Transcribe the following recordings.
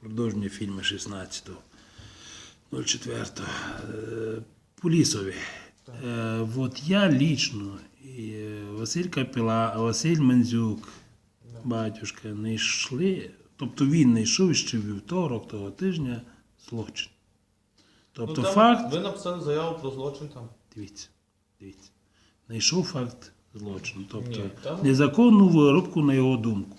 продовження фільму 16.04. Е, По лісові. Е, От я лічно, Василь Капіла, Василь Мандзюк, батюшка, не йшли. Тобто він не йшов ще вівторок того тижня злочин. Тобто Ну, там факт. Ви написали заяву про злочин там. Дивіться, дивіться. Знайшов факт злочину. Тобто Ні, там- незаконну виробку на його думку.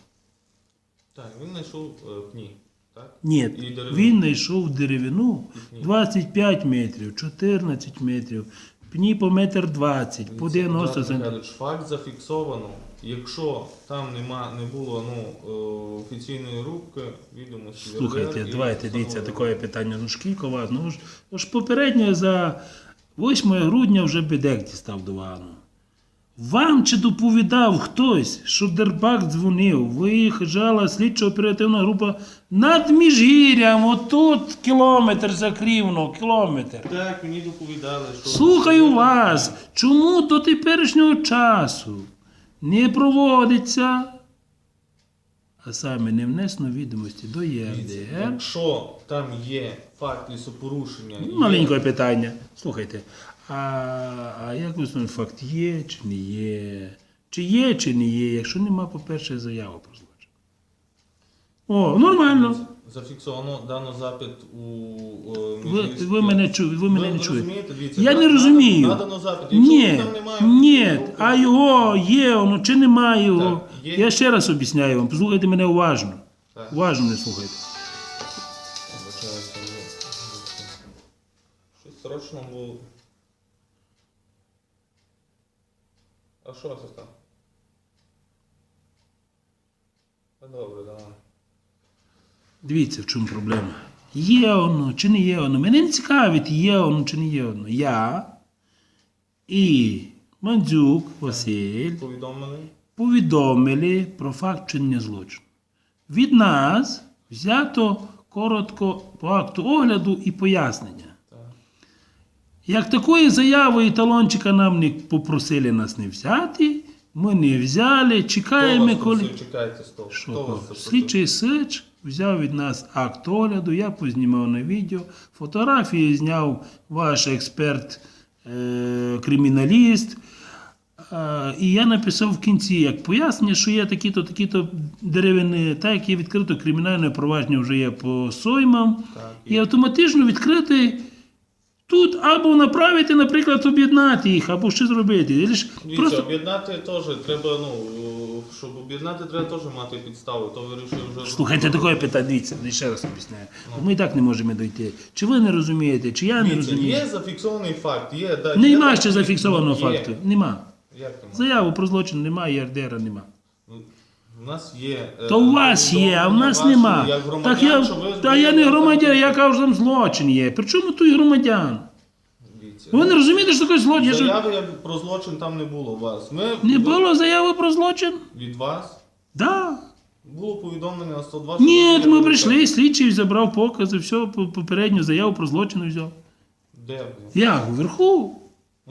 Так, він знайшов е, пні. Так? Ні, він знайшов деревину 25 метрів, 14 метрів, пні по метр 20, по 90 Богдан сантиметрів. Факт зафіксовано. Якщо там нема, не було ну, е, офіційної рубки, відомості. Слухайте, давайте дивіться таке питання. Ну шкілько вас. Ну ж, ж попередньо за 8 грудня вже бедек дістав до вану. Вам чи доповідав хтось, що Дербак дзвонив, виїжджала слідчо-оперативна група над Міжгір'ям, отут кілометр за Крівно, кілометр. Так, мені доповідали, що. Слухаю вас, чому до теперішнього часу не проводиться, а саме не внесено відомості до ЄРДР? Якщо там є факт лісопорушення, і є- Маленьке питання. Слухайте, а, як ви факт є чи не є? Чи є, чи не є, якщо нема, по-перше, заяви про злочин? О, нормально. зафіксовано дано запит у е, Ви, ви мене чуєте, ви мене Ви не чуєте. розумієте? Дивіться, Я не розумію. Надано запит. Якщо Ні, там немає, ні, а його є воно чи немає його. Так, є. Я ще раз об'ясняю вам, послухайте мене уважно. Так. Уважно не слухайте. Вибачаюся, Щось срочно було. А що це там? Та добре, давай. Дивіться, в чому проблема. Є воно чи не є воно. Мене не цікавить, є воно чи не є воно. Я і Мандзюк Василь Повідомлений? повідомили про факт чинення злочину. Від нас взято коротко по акту огляду і пояснення. Як такої заяви і талончика нам не попросили нас не взяти, ми не взяли, чекаємо, коли. Що? Слідчий Сич взяв від нас акт огляду, я познімав на відео. Фотографії зняв ваш експерт, е, криміналіст. Е, І я написав в кінці як пояснення, що є такі-то, такі-то деревини, так як є відкрито кримінальне провадження вже є по соймам. Так, І автоматично відкрити тут або направити, наприклад, об'єднати їх, або що зробити. Лиш Дивіться, Просто об'єднати теж треба, ну, щоб об'єднати, треба теж мати підстави, то вирішив вже. Слухайте, таке питання, дивіться, ще раз об'ясняю. Ми і так не можемо дойти. Чи ви не розумієте, чи я не Дивіться, розумію. є зафіксований факт, є, да, Нема ще зафіксованого Є. факту. Нема. Як нема? Заяву про злочин немає, ЄРДР нема. У нас є. е, То у вас є, а в нас ваші, нема. Як громадян, Так я, що ви та я не громадян, я кажу, там злочин є. Причому тут і громадян? Дивіться. Ви не розумієте, що таке злочин? Я ж- Заяви як про злочин там не було у вас. Ми Не було заяви про злочин? від вас Да. було повідомлення на 102. Ні, що ви ми прийшли, слідчий забрав покази, все, по- попередню заяву про злочин взяв. Де ви? Як? Вверху?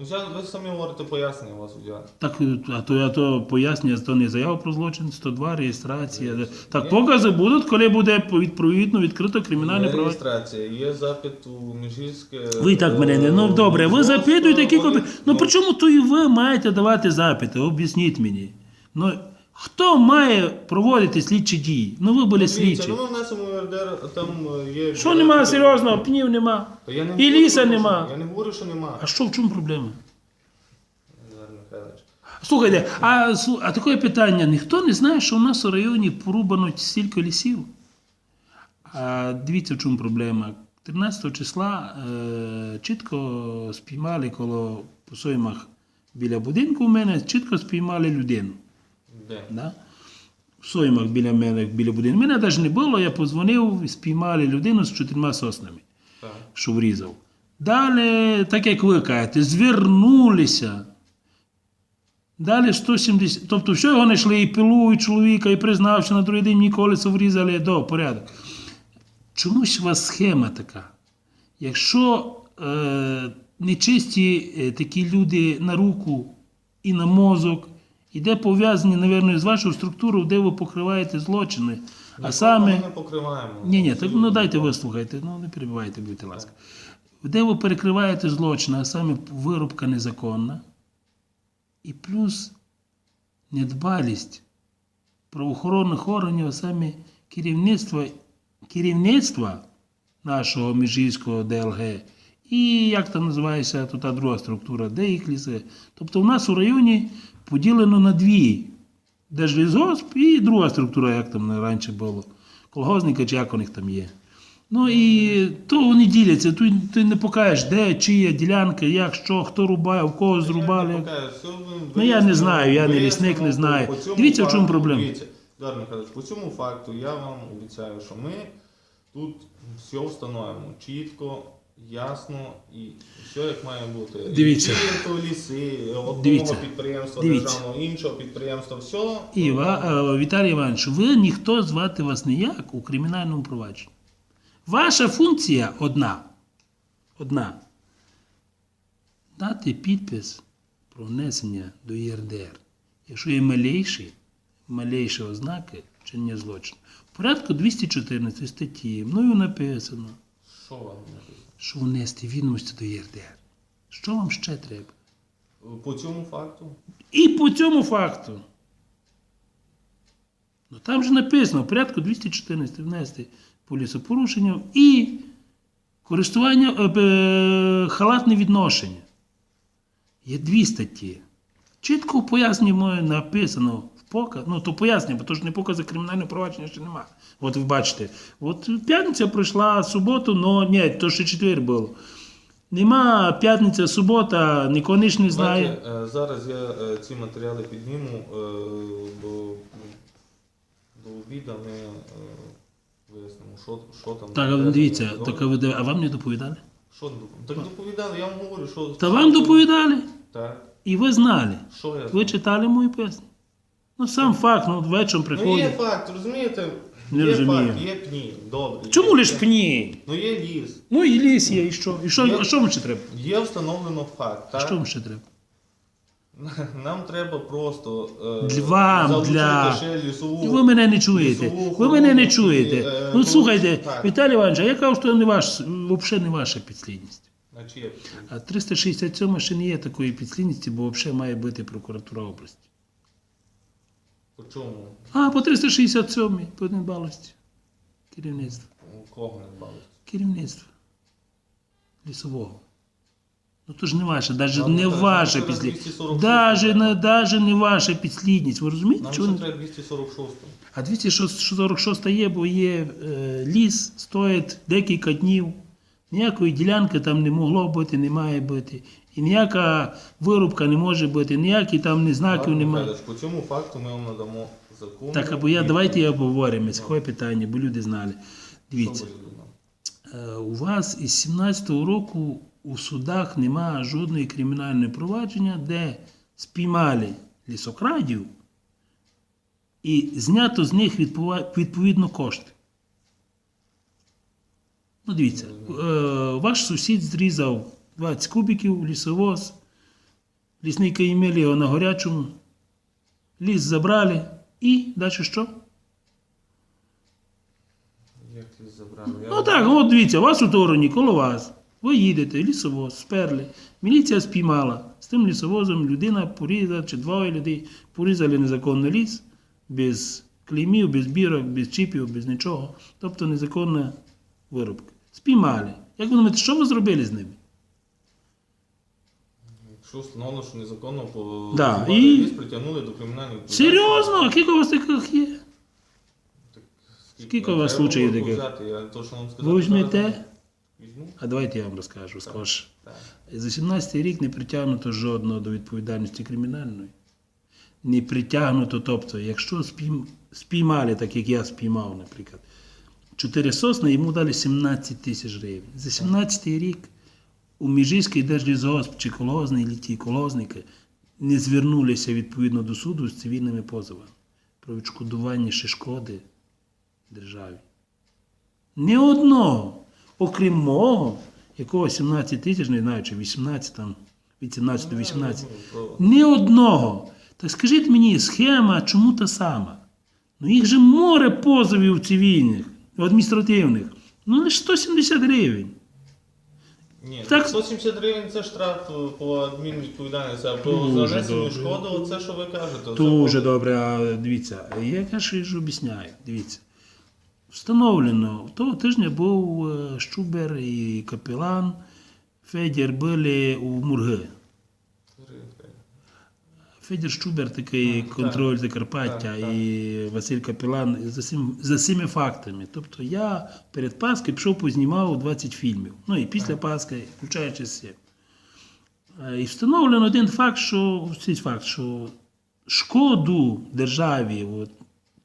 Ну, взяли, ви самі говорите пояснення у вас взяли. Так, а то я то пояснюю, то не заява про злочин, 102, реєстрація. Так, покази будуть, коли буде відповідно відкрито кримінальне Є провадження. реєстрація, є запит у Міжгірське. Ви і так мене не. Ну добре, ви запитуєте, які вони- копі. Ну при чому то і ви маєте давати запити? Об'ясніть мені. Ну хто має проводити слідчі дії? Ну ви були слідчі. Ну, ми внесемо РДР, там е, є. Що нема серйозного, пнів нема. Я не І говорю, ліса що- нема. Я не говорю, що нема. А що в чому проблема? Назар Михайлович. Слухайте, а, слу- а таке питання: ніхто не знає, що у нас у районі порубано стільки лісів. А дивіться, в чому проблема. 13 числа е, чітко спіймали коло по соймах біля будинку у мене, чітко спіймали людину. Де? Да? В соймах біля мене, біля будинку. Мене навіть не було, я подзвонив, спіймали людину з чотирма соснами Так. що врізав. Далі, так як ви кажете, звернулися. Далі 170, тобто все його знайшли і пилу, і чоловіка, і признав, що на другий день мені колесо врізали до порядок. Чомусь у вас схема така. Якщо е, нечисті е, такі люди на руку і на мозок, і де пов'язані, мабуть, з вашою структурою, де ви покриваєте злочини, Нікого саме. ми не покриваємо. Ні, ні, так ну дайте вислухайте, ну не перебивайте, будьте ласка. Де ви перекриваєте злочин, а саме вирубка незаконна, і плюс недбалість правоохоронних органів, а саме керівництва, керівництва нашого міжгірського ДЛГ, і як там називається тут та друга структура, де їх ліси. Тобто у нас у районі поділено на дві. Держлісгосп і друга структура, як там раніше було. Колгозника чи як у них там є. Ну і то вони діляться, ти, ти не покажеш, де, чия ділянка, як, що, хто рубає, в кого зрубали. Я Ну, я не знаю, я не лісник, не знаю. Дивіться, в чому проблема. Дар Михайлович, по цьому факту я вам обіцяю, що ми тут все встановимо чітко, ясно і все як має бути. Дивіться. І то ліси, одного Дивіться. підприємства Дивіться. державного, іншого підприємства, все. Іва, е, Віталій Іванович, ви ніхто звати вас ніяк у кримінальному провадженні. Ваша функція одна. Одна. Дати підпис про внесення до ЄРДР. Якщо є малейші, малейші ознаки вчинення злочину. В порядку 214 статті мною написано, Що вам написано? Що внести відомості до ЄРДР. Що вам ще треба? По цьому факту? І по цьому факту. Ну там же написано в порядку 214 внести по лісопорушенням і користування е, е, халатне відношення. Є дві статті. Чітко моє написано показ. Ну, то пояснення, бо то ж не покази кримінального провадження ще нема. От ви бачите, от п'ятниця пройшла, суботу, ну ні, то ще четвер було. Нема п'ятниця, субота, нікого ніч не знає. Знаєте, е, зараз я е, ці матеріали підніму е, до, до обіду ми е, вияснимо, що, що там. Так, а ви дивіться, так а ви а вам не доповідали? Що доп- Так доповідали, я вам говорю, що. Та вам доповідали, Так. і ви знали. Що я Ви читали мої пояснення? Ну, сам факт, ну, вечором Ну є приходить. факт, розумієте? Не є розумію. факт, є пні. Добре. Чому лиш пні? Ну є ліс. Ну і ліс є, і що? І що, а що вам ще треба? Є встановлено факт. Так? Що вам ще треба? Нам треба просто е, Для вам, залучити для- ще лісову. І ви мене не чуєте. лісову Ви мене не охорону, чуєте. і, е, Ну слухайте, так. Віталій Іванович, а я кажу, що не ваш, взагалі не ваша підслідність. А чи є? А 367 ще не є такої підслідності, бо взагалі має бути прокуратура області. По чому? А, по 367 по недбалості. Керівництво. У кого не бавить? Керівництво. Лісового. Ну то ж не ваше, навіть не ваша підслідність. 246 Даже не, ваша підслідність. Ви розумієте? Нам чого ще треба 246. А 246 є, бо є е, ліс, стоїть декілька днів. Ніякої ділянки там не могло бути, не має бути. І ніяка вирубка не може бути, ніякі там ні знаків немає. По цьому факту ми вам надамо закон. Так, або я давайте я обговоримо таке питання, бо люди знали. Дивіться. Е, У вас із 17-го року у судах немає жодної кримінальної провадження, де спіймали лісокрадів і знято з них відповідно кошти. Ну, дивіться, е, ваш сусід зрізав 20 кубиків лісовоз, лісники імели його на горячому, ліс забрали і далі що? Як ліс забрали? Я Ну так, от дивіться, у вас у тороні, коло вас. Ви їдете, лісовоз, сперли. Міліція спіймала. З тим лісовозом людина порізала, чи двоє людей порізали незаконно ліс, без клеймів, без бірок, без чіпів, без нічого. Тобто незаконна вирубка. Спіймали. Як ви думаєте, що ви зробили з ними? Якщо встановлено, що незаконно по Да, зрубали і- притягнули до кримінальної відповідальності. Серйозно? Скільки у вас таких є? Скільки у вас Треба случаїв було таких? взяти, Я то, вам сказав, Ви візьмете? зараз Візьму. А давайте я вам розкажу. Скажу. Так. За 17 рік не притягнуто жодного до відповідальності кримінальної. Не притягнуто, тобто, якщо спійм... спіймали, так як я спіймав, наприклад, 4 сосни, йому дали 17 тисяч гривень. За 17 рік у Міжиський держлізгосп чи колозний, і ті колозники не звернулися відповідно до суду з цивільними позовами про відшкодування ще шкоди державі. Ні одного, окрім мого, якого 17 тисяч, не знаю, чи 18 там, від 17 до 18. Про- Ні одного. Так скажіть мені, схема чому та сама? Ну їх же море позовів цивільних, адміністративних. Ну лише 170 гривень. Ні, Так. 170 гривень це штраф е, по адмінвідповідальності, а по Дуже занесенню добре. шкоди, це що ви кажете. Дуже добре, а дивіться, я кажу, ж об'ясняю. Дивіться. Встановлено, того тижня був е, Щубер і капелан Федір були у Мурги. Федір Щубер, такий так. контроль Закарпаття, Так, так. і Василь Капелан за, цим, за цими фактами. Тобто я перед Паскою пішов познімав 20 фільмів. Ну і після Паски, включаючи все. Е, І встановлено один факт, що цей факт, що шкоду державі от,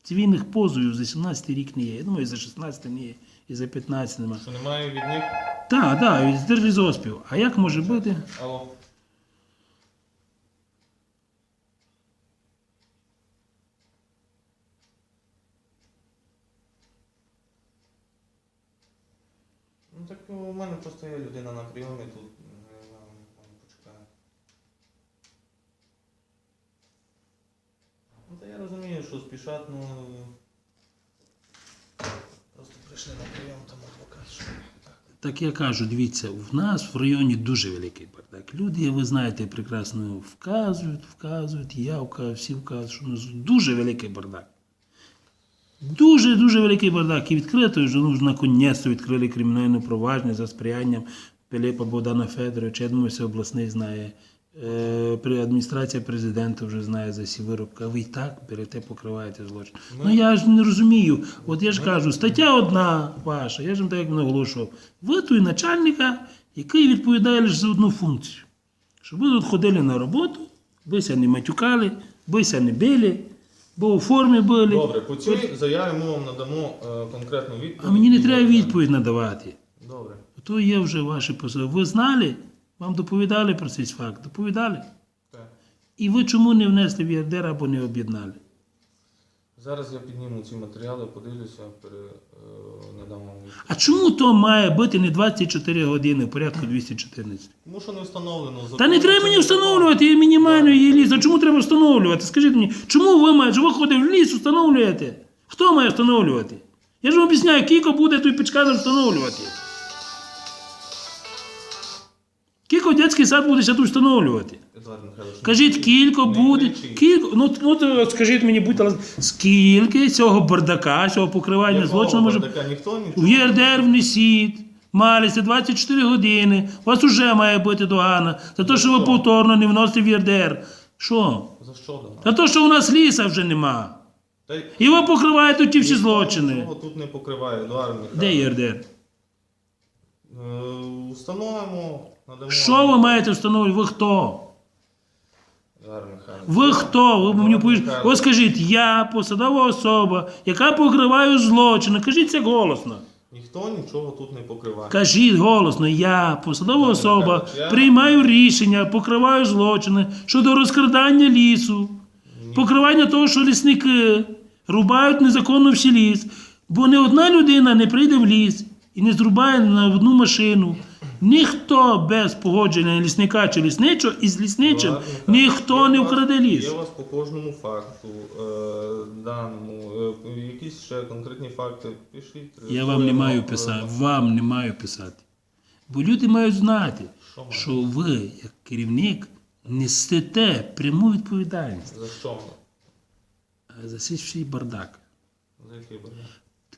цивільних позовів за 17 рік не є. Я думаю, за 16 не є, і за 15 немає. Що немає від них. Так, так, від держлізоспів. А як може бути? Алло. Ну у мене просто є людина на прийомі тут. е. Ну та я розумію, що спішать, ну. Просто прийшли на прийом, там адвокат. що. Так я кажу, дивіться, в нас в районі дуже великий бардак. Люди, ви знаєте, прекрасно вказують, вказують, я вказую, всі вказують, що у нас дуже великий бардак. Дуже дуже великий бардак. І відкрито вже ну, наконець відкрили кримінальне провадження за сприянням Пилипа Богдана Федоровича. Я думаю, все обласний знає. Е, при- адміністрація президента вже знає за ці виробки, а ви і так берете, покриваєте злочин. Ну я ж не розумію. От я ж кажу, стаття одна ваша, я ж вам так як наголошував. Ви той начальника, який відповідає лише за одну функцію. Щоб ви тут ходили на роботу, бися не матюкали, бися не били, бо у формі були. Добре, по цій заяві ми вам надамо е, конкретну відповідь. А мені не треба відповідь надавати. Добре. То є вже ваші посади. Ви знали? Вам доповідали про цей факт? Доповідали? Так. І ви чому не внесли в ЄРДР або не об'єднали? Зараз я підніму ці матеріали, подивлюся, пере, е, надам вам відповідь. А чому то має бути не 24 години в порядку 214? Тому що не встановлено. Та не треба мені встановлювати її мінімальну її ліс. А чому треба встановлювати? Скажіть мені, чому ви маєте, ви ходите в ліс, встановлюєте? Хто має встановлювати? Я ж вам об'ясняю, кілько буде той підказом встановлювати. Кілько дитячий сад буде ще тут встановлювати? Кажіть, кілько буде. Кілько, ну, ну то скажіть мені, будь ласка, скільки цього бардака, цього покривання злочину може? Ніхто в. ЄРДР внесіть. Малися 24 години. У вас вже має бути догана. За те, що ви повторно не вносите в ЄРДР. Що? За що дано? За те, що у нас ліса вже нема. Та І ви покриваєте ті всі злочини. нічого тут не покриває, Едуард. Де ЄРДР? Е, Встановимо, надамо. Що ви маєте встановлювати? Ви хто? Ви хто? Ви мені повіж... Ви скажіть, я посадова особа, яка покриває злочини. Кажіть це голосно. Ніхто нічого тут не покриває. Кажіть голосно, я, посадова особа, приймаю рішення, покриваю злочини щодо розкрадання лісу, покривання того, що лісники рубають незаконно всі ліс. Бо не одна людина не прийде в ліс і не зрубає на одну машину. Ніхто без погодження лісника чи лісничого із лісничим, ніхто не вас- вкраде ліс. Є у вас по кожному факту, е, даному, е, якісь ще конкретні факти, пишіть. Я вам не маю писати, е, вам не маю писати. Бо люди мають знати, Що ви, як керівник, несете пряму відповідальність За що? за всій бардак. За який бардак?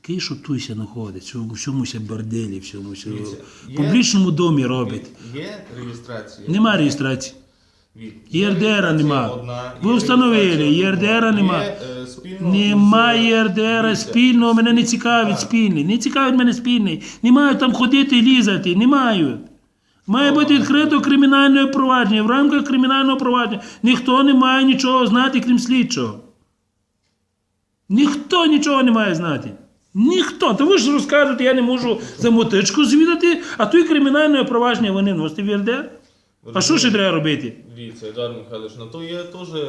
Такий, що туся знаходиться, в всьомуся борделі, всьому в публічному домі робить. Є реєстрація? Нема реєстрації. ЄРДР нема. одна, Ви встановили, ЄРДР нема. Є, е, з- ЄРДР спільного, мене не цікавить спільний. Не цікавить мене спільний. Не мають там ходити і лізати. Не мають. Має бути відкрито кримінальне провадження. В рамках кримінального провадження ніхто не має нічого знати, крім слідчого. Ніхто нічого не має знати. Ніхто. То ви ж розкажете, я не можу за мотичку звідати, а то і кримінальне провадження вони носять в ЄРДР. А що ще треба робити? Дивіться, Едуард Михайлович, на то є теж е,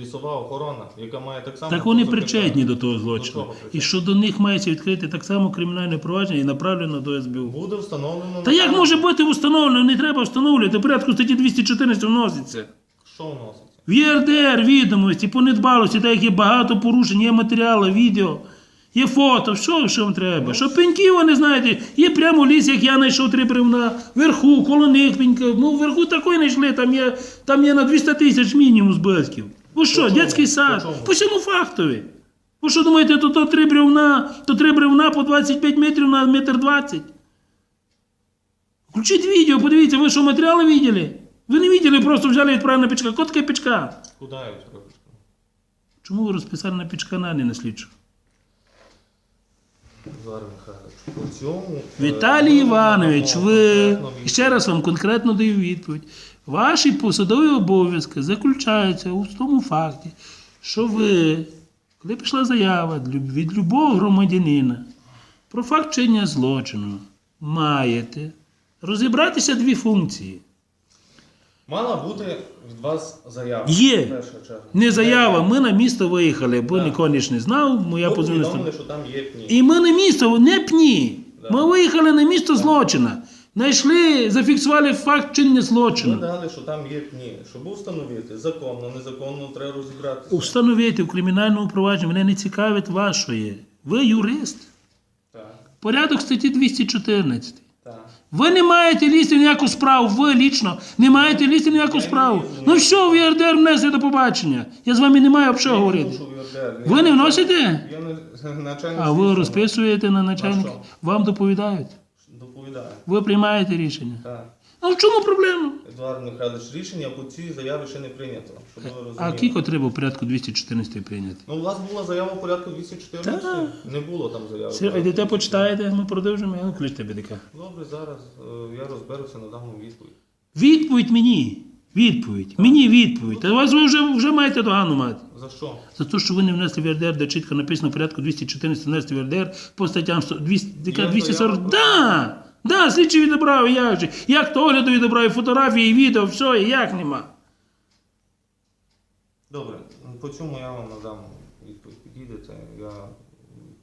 лісова охорона, яка має так само... Так вони причетні до того злочину. І що до них мається відкрити так само кримінальне провадження і направлено до СБУ. Буде встановлено... Та як може бути встановлено? Не треба встановлювати. В порядку статті 214 вноситься. Що вноситься? В ЄРДР відомості по недбалості, так як є багато порушень, є матеріали, відео, є фото, що, що вам треба? Що пеньки, вони знаєте, є прямо ліс, як я знайшов три бревна, вверху, коло них пеньки. Ну, вверху такої знайшли, там є, там є на 200 тисяч мінімум збитків. Ви що, По сад? По цьому фактові. Ви що думаєте, то, то три бревна, то три бревна по 25 метрів на метр 20? Включіть відео, подивіться, ви що матеріали видели? Ви не видели, просто взяли і відправили на пічка. Котка пічка. Куди я відправив? Чому ви розписали на пічкана, а не на слідчу? Зараз Михайлович, по цьому... е, Віталій ми Іванович, надамо ви відповідь. ще раз вам конкретно даю відповідь. Ваші посадові обов'язки заключаються у тому факті, що ви, коли пішла заява для- від любого громадянина про факт вчинення злочину, маєте розібратися дві функції. Мала бути від вас заява. Є. в першу чергу. Не заява, ми на місто виїхали, бо Так. нікого ж не знав, моя Ви позвонила. повідомили, що там є пні. І ми на місто, не пні. Да. Ми виїхали на місто злочина. Знайшли, зафіксували факт вчинення Ви злочину. дали, що там є пні. Щоб встановити законно, незаконно, треба розібратися. Установити в кримінальному провадженні, мене не цікавить вашої. Ви юрист. Так, Порядок статті 214. Ви не маєте лізти ніяку справу, ви лічно не маєте лізти ніяку справу. Ну що, в ЄРДР внесли до побачення. Я з вами не маю об що говорити. Ви не вносите? А ви розписуєте на начальника, вам доповідають. Доповідаю. Ви приймаєте рішення. Так. Ну в чому проблема? Едуард Михайлович, рішення по цій заяві ще не прийнято. Щоб ви А кілько треба в порядку 214 прийняти? Ну, у вас була заява в порядку 214? Так. Не було там заяви. Все, йдете, почитаєте, ми продовжимо, я кличте бідика. Добре, зараз е, я розберуся, надам вам відповідь. Відповідь мені. Відповідь. Мені відповідь. А вас ви вже, вже маєте догану мати. За що? За те, що ви не внесли в РДР, де чітко написано в порядку 214 внести в РДР по статтям 100 200, яка Є 240. заява. Да! Да, слідчий відібрав, як же. Як то огляду відібрав, і фотографії, і відео, все, і як нема. Добре, по цьому я вам надам відповідь. Підійдете, я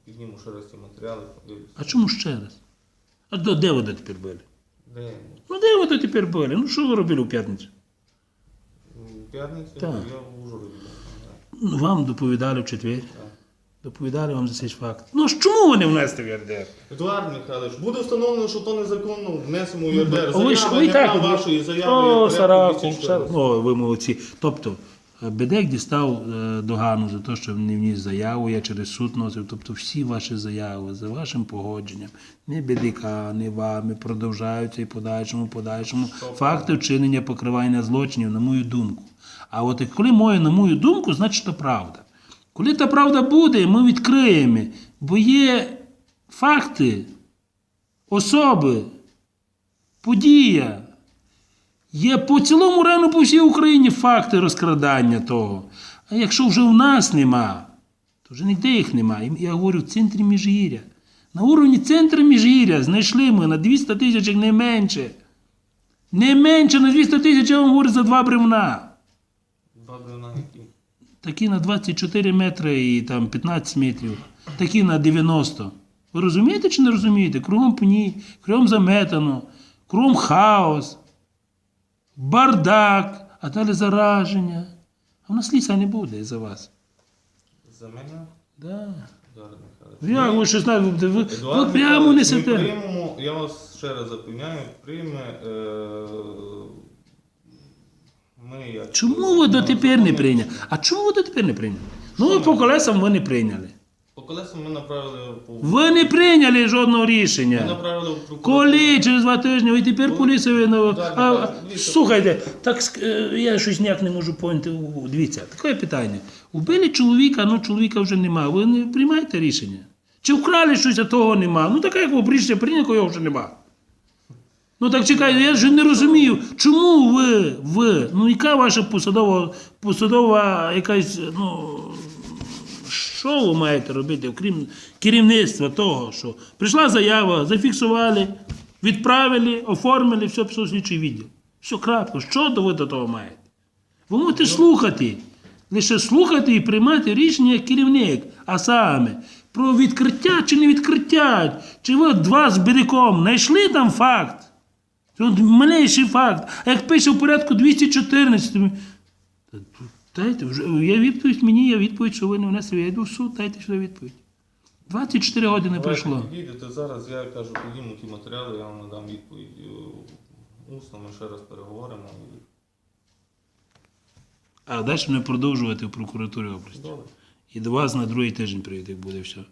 підніму ще раз ці матеріали, подивлюся. А чому ще раз? А до, де ви тепер були? Де? Ну де ви тепер були? Ну що ви робили у п'ятницю? В п'ятницю Так. я в Ужгороді. був. Ну, Вам доповідали в четвер. Так. Доповідали вам за цей факт. Ну ж чому ви не внесли в РДР? Едуард Михайлович, буде встановлено, що то незаконно внесемо в ЄРДР. Ви ж- ви і так- вашої заяви. О, порядку Сараку, 214. О, ви молодці. Тобто, е, Бедек дістав е, догану за те, що не вніс заяву, я через суд носив. Тобто всі ваші заяви за вашим погодженням, не Бедика, не вами, продовжаються і подальшому, подальшому. Факти вчинення покривання злочинів, на мою думку. А от коли моє, на мою думку, значить то правда. Коли та правда буде, ми відкриємо, бо є факти, особи, подія. Є по цілому району по всій Україні факти розкрадання того. А якщо вже в нас нема, то вже ніде їх нема. Я говорю в центрі Міжгір'я. На уровні центру Міжгір'я знайшли ми на 200 тисяч не менше. Не менше на 200 тисяч, я вам говорю, за два бревна. Два бревна. Такі на 24 метри і там 15 метрів, такі на 90. Ви розумієте чи не розумієте? Кругом пні, кругом заметано, кругом хаос, бардак, а далі зараження. А в нас ліса не буде за вас. За мене? Да. Як ви щось знаєте, ви, ви, Едуард ви прямо Михайлович, Ми несете. приймемо, я вас ще раз запевняю, прийме. Е, Чому ви дотепер не прийняли? А чому ви дотепер не прийняли? Ну, ви по колесам ви не прийняли. По колесам ми направили по Ви не прийняли жодного ми рішення. направили в прокуратуру. Коли через два тижні, і тепер. Так, А, слухайте, так ск- е, я щось ніяк не можу поняти. Дивіться, таке питання. Убили чоловіка, ну чоловіка вже нема. Ви не приймаєте рішення? Чи вкрали щось, а того нема? Ну таке, як ви рішення прийняли, його вже нема. Ну так чекайте, я вже не розумію, чому ви, ви, ну яка ваша посадова, посадова якась, ну, що ви маєте робити, окрім керівництва того, що прийшла заява, зафіксували, відправили, оформили, все пішов слідчий відділ. Все крапка. Що ви до того маєте? Ви можете слухати, лише слухати і приймати рішення як керівник, а саме про відкриття чи не відкриття, чи ви два з берегом знайшли там факт. От малейший факт. А як пише в порядку 214, Дайте, вже є відповідь мені, є відповідь, що ви не внесли. Я йду в суд, дайте сюди відповідь. 24 години Давайте пройшло. підійдете зараз, я кажу, підійму ті матеріали, я вам надам відповідь е, усно, ми ще раз переговоримо. А далі не продовжувати в прокуратурі області. Добре. І до вас на другий тиждень прийде, як буде все.